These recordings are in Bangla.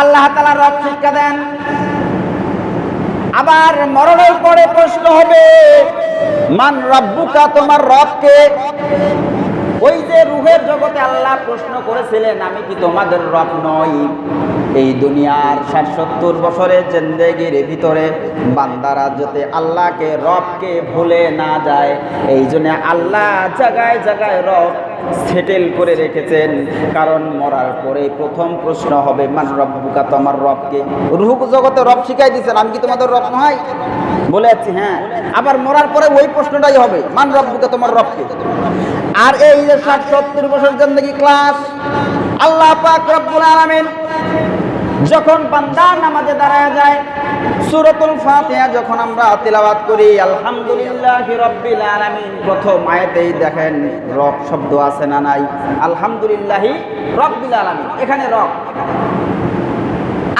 আল্লাহ তালা রব শিক্ষা দেন। আবার মরণের পরে প্রশ্ন হবে, মান রব্বুকা, তোমার রবকে ওই যে রুহের জগতে আল্লাহ প্রশ্ন করেছিলেন, আমি কি তোমাদের রব নই? এই দুনিয়ার ষাট সত্তর বছরের জেন্দেগির ভিতরে বান্দারা যাতে আল্লাহকে রবকে ভুলে না যায়, এই জন্য আল্লাহ জায়গায় জায়গায় রব সেটেল করে রেখেছেন, কারণ মরার পরে প্রথম প্রশ্ন হবে, মান রব্বুকা, তোমার রবকে? রুহ জগতে রব শিখাই দিয়েছেন, আমি কি তোমাদের রব নয় বলে যাচ্ছি হ্যাঁ। আবার মরার পরে ওই প্রশ্নটাই হবে, মান রব্বুকা, তোমার রবকে? আর এই যে ষাট সত্তর বছর জিন্দগি ক্লাস আল্লাহ পাক রব্বুল আলামিন যখন বান্দা নামাজে দাঁড়ায় যায়, সূরাতুল ফাতিহা যখন আমরা তিলাওয়াত করি, আলহামদুলিল্লাহি রাব্বিল আলামিন, প্রথম আয়াতেই দেখেন রব শব্দ আছে না নাই? আলহামদুলিল্লাহি রাব্বিল আলামিন, এখানে রব।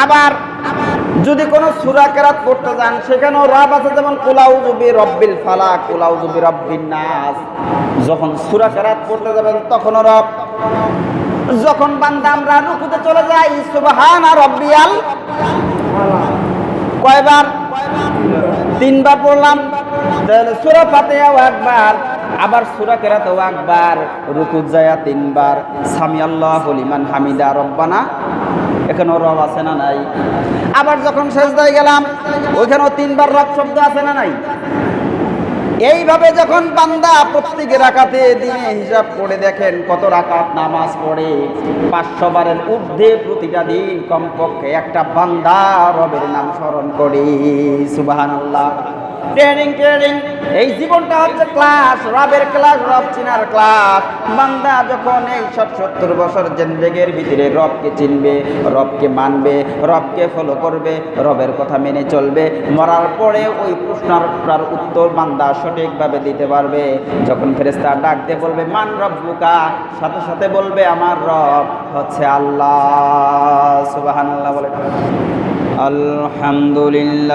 আবার যদি কোনো সূরা কেরাত পড়তে যান, সেখানেও রব আছে যেমন কুলাউজুবি রব্বিল ফালা কুলাউজুবি রব্বিন নাস। যখন সূরা কেরাত পড়তে যাবেন, তখনও রব। যখন বান্দা আমরা রুকুতে চলে যাই, সুবহানা রব্বিয়াল। কয়বার? তিনবার পড়লাম। সূরা একবার, আবার সূরা কেরাতেও একবার, রুকুত যায়া তিনবার। সামি আল্লাহু লিমান হামিদা, রব্বানা। এখানেও রব আছে না নাই? আবার যখন সেজদায় গেলাম, ওইখানেও তিনবার রব শব্দ আছে না নাই? এইভাবে যখন বান্দা প্রত্যেক রাখাতে দিনে হিসাব করে দেখেন কত রাকাত নামাজ পড়ে, পাঁচশো বারের ঊর্ধ্বে প্রতিটা দিন কমপক্ষে একটা বান্দা রবের নাম স্মরণ করি সুবাহ আল্লাহ ট্রেনিং ট্রেনিং এই জীবনটা হচ্ছে ক্লাস রবের ক্লাস রব চিনার ক্লাস বান্দা যখন এই সব সত্তর বছর জেনবেগের ভিতরে রবকে চিনবে, রবকে মানবে, রবকে ফলো করবে, রবের কথা মেনে চলবে, মরার পরে ওই প্রশ্নটার উত্তর বান্দা সঠিকভাবে দিতে পারবে। যখন ফেরেস্তা ডাকতে বলবে, মান রব বুকা সাথে সাথে বলবে, আমার রব হচ্ছে আল্লাহ। সুবাহ আল্লাহ বলে। আলহামদুলিল্লাহ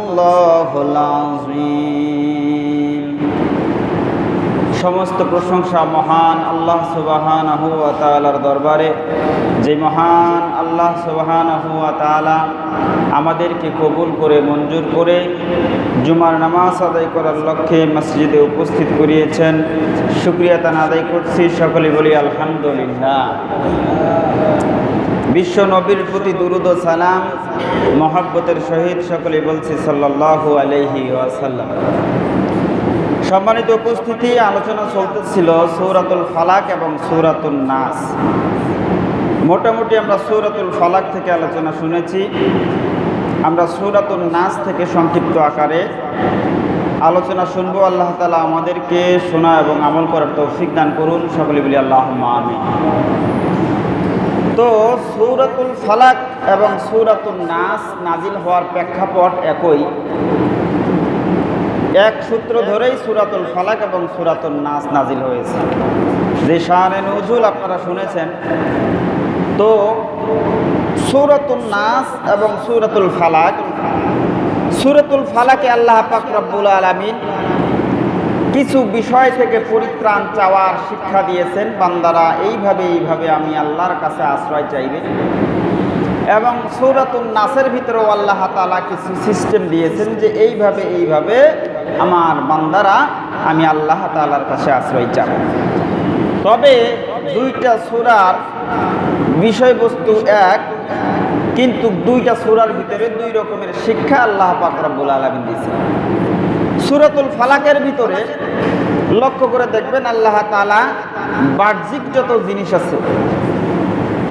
সমস্ত প্রশংসা মহান আল্লাহ সুবাহান তালার দরবারে, যে মহান আল্লাহ সুবাহান তালা আমাদেরকে কবুল করে, মঞ্জুর করে জুমার নামাজ আদায় করার লক্ষ্যে মসজিদে উপস্থিত করিয়েছেন। শুক্রিয়া তান আদায় করছি, সকলে বলি আলহামদুলিল্লাহ। বিশ্ব নবীর প্রতি দুরুদ সালাম, মহাব্বতের সহিত সকলে বলছি সাল্লাহ আলহি ওয়াসাল্লাম। সম্মানিত উপস্থিতি, আলোচনা চলতেছিল সৌরাতুল ফালাক এবং সৌরাতুল নাস। মোটামুটি আমরা সৌরাতুল ফালাক থেকে আলোচনা শুনেছি। আমরা সৌরাতুল নাস থেকে সংক্ষিপ্ত আকারে আলোচনা শুনব। আল্লাহ তালা আমাদেরকে শোনা এবং আমল করার তৌফিক দান করুন। সকলে বলি আল্লাহ আমি তো সৌরাতুল ফালাক এবং সৌরাতুল নাস নাজিল হওয়ার প্রেক্ষাপট একই। এক সূত্র ধরেই সুরাতুল ফালাক এবং সুরাতুল নাস নাজিল হয়েছে। যে শাহানে নজুল আপনারা শুনেছেন। তো সুরাতুল নাস এবং সুরাতুল ফালাক, সুরাতুল ফালাকে আল্লাহ পাক রব্বুল আলমিন কিছু বিষয় থেকে পরিত্রাণ চাওয়ার শিক্ষা দিয়েছেন বান্দারা, এইভাবে এইভাবে আমি আল্লাহর কাছে আশ্রয় চাইবে। এবং সৌরাতুল নাসের ভিতরেও আল্লাহ তালা কিছু সিস্টেম দিয়েছেন যে এইভাবে এইভাবে আমার বান্দারা আমি আল্লাহ তালার কাছে আশ্রয় চাব তবে দুইটা সুরার বিষয়বস্তু এক, কিন্তু দুইটা সুরার ভিতরে দুই রকমের শিক্ষা আল্লাহ পাক রব্বুল আলমিন দিয়েছেন। সুরাতুল ফালাকের ভিতরে লক্ষ্য করে দেখবেন আল্লাহ তালা বাহ্যিক যত জিনিস আছে,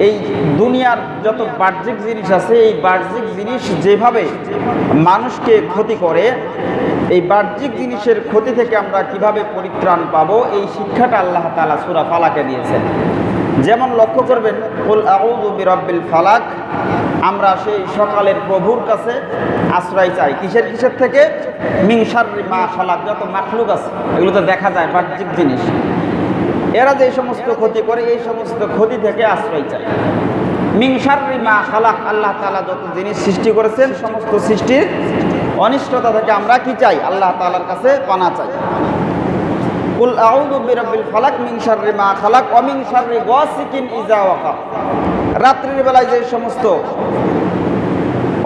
এই দুনিয়ার যত বাহ্যিক জিনিস আছে, এই বাহ্যিক জিনিস যেভাবে মানুষকে ক্ষতি করে, এই বাহ্যিক জিনিসের ক্ষতি থেকে আমরা কীভাবে পরিত্রাণ পাবো, এই শিক্ষাটা আল্লাহ তালা সুরা ফালাকে দিয়েছেন। যেমন লক্ষ্য করবেন ফালাক আমরা সেই সকালের প্রভুর কাছে আশ্রয় চাই। কিসের কিসের থেকে? মিংসার মা ফালাক যত মাখলুক আছে, এগুলো তো দেখা যায় বাহ্যিক জিনিস। এরা যে সমস্ত ক্ষতি করে, এই সমস্ত ক্ষতি থেকে আশ্রয় চাই মিংসার মা খালাক আল্লাহ তালা যত জিনিস সৃষ্টি করেছেন, সমস্ত সৃষ্টির অনিষ্টতা থেকে আমরা কি চাই? আল্লাহ তালার কাছে পানা চাই। কুল আউযু বিরাব্বিল ফালাক মিন মা খালাক ওয়া মিন গাসিকিন ইজা ওয়াকা। রাত্রির বেলায় যে সমস্ত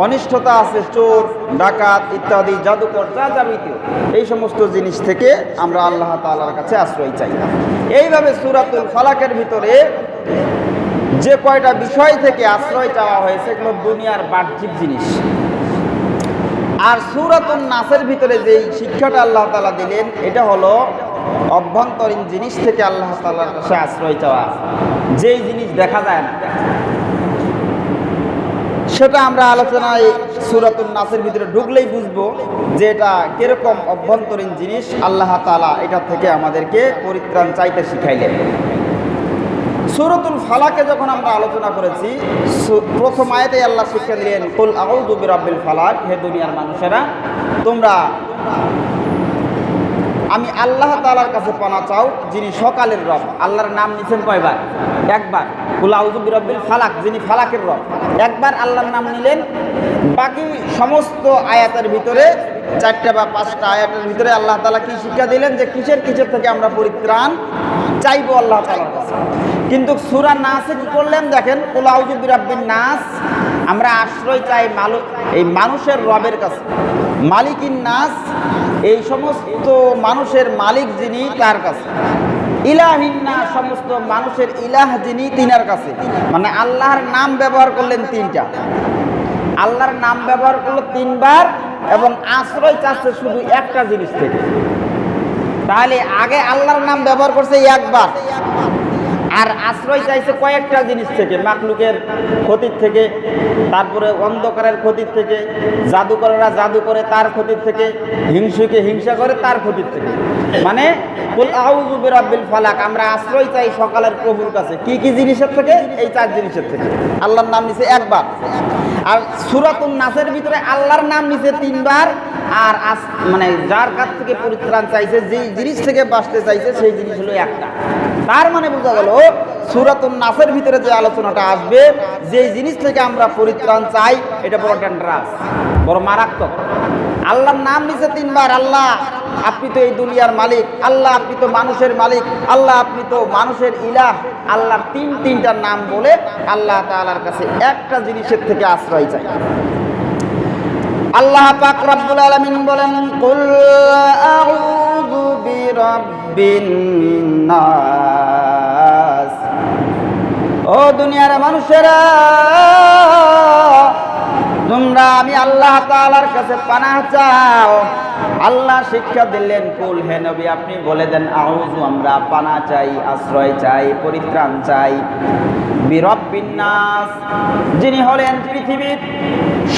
অনিষ্টতা আছে, চোর, ডাকাত ইত্যাদি, জাদুকর, যা যাবতীয় এই সমস্ত জিনিস থেকে আমরা আল্লাহ তাআলার কাছে আশ্রয় চাই। এইভাবে সূরাতুল ফালাকের ভিতরে যে কয়টা বিষয় থেকে আশ্রয় চাওয়া হয়েছে, এগুলো দুনিয়ার বাহ্যিক জিনিস। আর সুরাতুন নাসের ভিতরে যেই শিক্ষাটা আল্লাহ তালা দিলেন, এটা হলো অভ্যন্তরীণ জিনিস থেকে আল্লাহ তালার কাছে আশ্রয় চাওয়া। যেই জিনিস দেখা যায় না সেটা আমরা আলোচনায় সুরাতুল নাসের ভিতরে ঢুকলেই বুঝব যে এটা কীরকম অভ্যন্তরীণ জিনিস আল্লাহ তালা এটা থেকে আমাদেরকে পরিত্রাণ চাইতে শিখাইলেন। সুরতুল ফালাকে যখন আমরা আলোচনা করেছি প্রথম আয়তে আল্লাহ শিক্ষা দিলেন, কুল আউযু বিরাব্বিল ফালাক হে দুনিয়ার মানুষেরা, তোমরা আমি আল্লাহ তালার কাছে পানা চাও, যিনি সকালের রব। আল্লাহর নাম নিছেন কয়বার? একবার। কুল আউযু বিরাব্বিল ফালাক, যিনি ফালাকের রব। একবার আল্লাহর নাম নিলেন, বাকি সমস্ত আয়াতের ভিতরে, চারটা বা পাঁচটা আয়াতের ভিতরে আল্লাহ তালা কি শিক্ষা দিলেন যে কিসের কিসের থেকে আমরা পরিত্রাণ চাইব আল্লাহ তালার কাছে? কিন্তু সুরা নাসে কি করলেন দেখেন? কুলাউজু বিরাব্বিন নাস, আমরা আশ্রয় চাই মালু, এই মানুষের রবের কাছে। মালিকিন নাস, এই সমস্ত মানুষের মালিক যিনি তার কাছে। ইলাহিন সমস্ত মানুষের ইলাহ যিনি তিনার কাছে। মানে আল্লাহর নাম ব্যবহার করলেন তিনটা। আল্লাহর নাম ব্যবহার করল তিনবার এবং আশ্রয় চাচ্ছে শুধু একটা জিনিস থেকে। তাহলে আগে আল্লাহর নাম ব্যবহার করছে একবার। আর আশ্রয় চাইছে কয়েকটা জিনিস থেকে মাকলুকের ক্ষতির থেকে, তারপরে অন্ধকারের ক্ষতির থেকে, জাদুকরেরা জাদু করে তার ক্ষতির থেকে, হিংসুকে হিংসা করে তার ক্ষতির থেকে। মানে আউজুবিরাবিল ফালাক, আমরা আশ্রয় চাই সকালের প্রভুর কাছে। কি কি জিনিসের থেকে? এই চার জিনিসের থেকে। আল্লাহর নাম নিছে একবার। আর সুরাতুন নাসের ভিতরে আল্লাহর নাম নিছে তিনবার, আর আস মানে যার কাছ থেকে পরিত্রাণ চাইছে, যেই জিনিস থেকে বাঁচতে চাইছে, সেই জিনিস হলো একটা। তার মানে বোঝা গেল, সুরাতুন নাসের ভিতরে যে আলোচনাটা আসবে, যেই জিনিস থেকে আমরা পরিত্রাণ চাই, এটা বড় ডেন্ডারাস বড় মারাত্মক। আল্লাহর নাম নিছে তিনবার, আল্লাহ আপনি তো এই দুনিয়ার মালিক, আল্লাহ আপনি তো মানুষের মালিক, আল্লাহ আপনি তো মানুষের ইলাহ। আল্লাহর তিন তিনটা নাম বলে আল্লাহ তাআলার কাছে একটা জিনিসের থেকে আশ্রয় চাই। আল্লাহ পাক রব্বুল আলামিন বলেন, কুল আউযু নাস। ও দুনিয়ার মানুষেরা তোমরা আমি আল্লাহ তাআলার কাছে পানাহ চাও। আল্লাহ শিক্ষা দিলেন, কুল হে নবী, আপনি বলে দেন, আউযু, আমরা পানা চাই, আশ্রয় চাই, পরিত্রাণ চাই। বিরব্বিন নাস, যিনি হলেন পৃথিবীর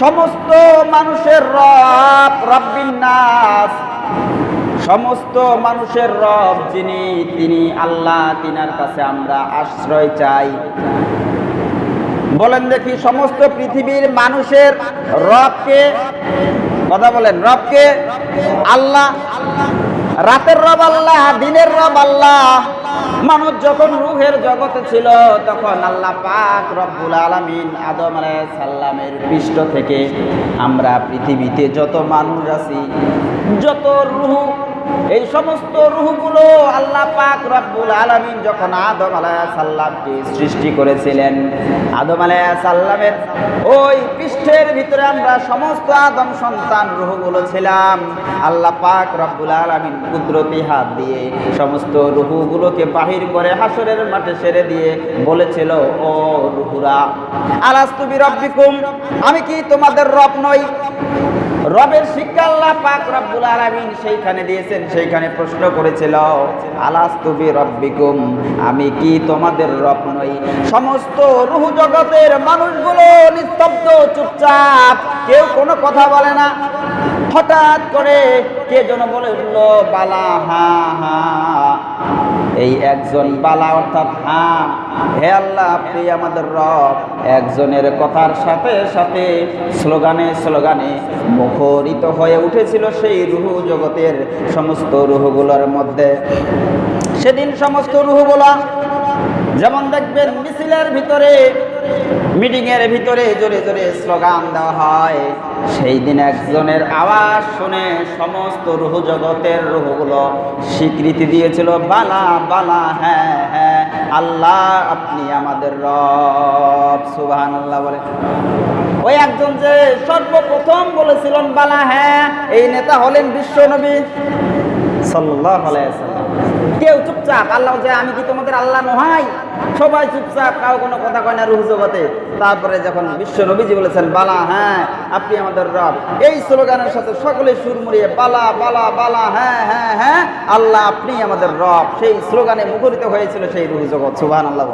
সমস্ত মানুষের রব, রব্বিন নাস। সমস্ত মানুষের রব যিনি, তিনি আল্লাহ, তিনার কাছে আমরা আশ্রয় চাই। বলেন দেখি, সমস্ত পৃথিবীর মানুষের রবকে, কথা বলেন, রবকে আল্লাহ, রাতের রব আল্লাহ, দিনের রব আল্লাহ মানুষ যখন রুহের জগতে ছিল, তখন আল্লাহ পাক রব্বুল আলামিন আদম সালামের পৃষ্ঠ থেকে আমরা পৃথিবীতে যত মানুষ আছি, যত রুহ এই সমস্ত রুহগুলো আল্লাহ পাক রব্বুল আলামিন যখন আদম আলাইহিস সালামকে সৃষ্টি করেছিলেন, আদম আলাইহিস সালামের ওই পৃষ্ঠের ভিতরে আমরা সমস্ত আদম সন্তান রুহগুলো ছিলাম। আল্লাহ পাক রব্বুল আলামিন কুদরতি হাত দিয়ে সমস্ত রুহগুলোকে বাহির করে হাসরের মাঠে সেরে দিয়ে বলেছিল, ও রুহুরা আলাস্তুবি রব্বিকুম আমি কি তোমাদের রব নই? রবের শিক্ষা আল্লাহ পাক রব্বুল আলামিন সেইখানে দিয়েছেন, সেইখানে প্রশ্ন করেছিল আলাস্তুবি রব্বিকুম আমি কি তোমাদের রব নই? সমস্ত রুহ জগতের মানুষগুলো নিস্তব্ধ, চুপচাপ, কেউ কোনো কথা বলে না। হঠাৎ করে কে যেন বলে উঠল, বালা, হা হা। এই একজন বালা অর্থাৎ হ্যাঁ হে আল্লাহ, আপনি আমাদের রব। একজনের কথার সাথে সাথে স্লোগানে স্লোগানে মুখরিত হয়ে উঠেছিল সেই রুহ জগতের সমস্ত রুহগুলোর মধ্যে। সেদিন সমস্ত রুহগুলা যেমন দেখবেন, মিছিলের ভিতরে মিটিংয়ের ভিতরে জোরে জোরে স্লোগান দেওয়া হয়। সেই দিন একজনের আওয়াজ শুনে সমস্ত রুহ জগতের রুহগুলো স্বীকৃতি দিয়েছিল, বালা বালা হ্যাঁ হ্যাঁ আল্লাহ, আপনি আমাদের রব। সুবহান আল্লাহ বলে। ওই একজন যে সর্বপ্রথম বলেছিলেন, বালা হ্যাঁ এই নেতা হলেন বিশ্ব নবী। সাল্লাহ আলাইসাল্লাম কেউ চুপচাপ, আল্লাহ যে আমি কি তোমাদের আল্লাহ নহাই? সবাই চুপচাপ, কাউ কোনো কথা কয় না রুহ জগতে। তারপরে যখন বিশ্ব নবীজি বলেছেন, বালা হ্যাঁ আপনি আমাদের রব। এই স্লোগানের সাথে সকলে সুর মুড়িয়ে, বালা বালা বালা হ্যাঁ হ্যাঁ হ্যাঁ আল্লাহ আপনি আমাদের রব। সেই স্লোগানে মুখরিত হয়েছিল সেই রুহ জগৎ। সুবান আল্লাহ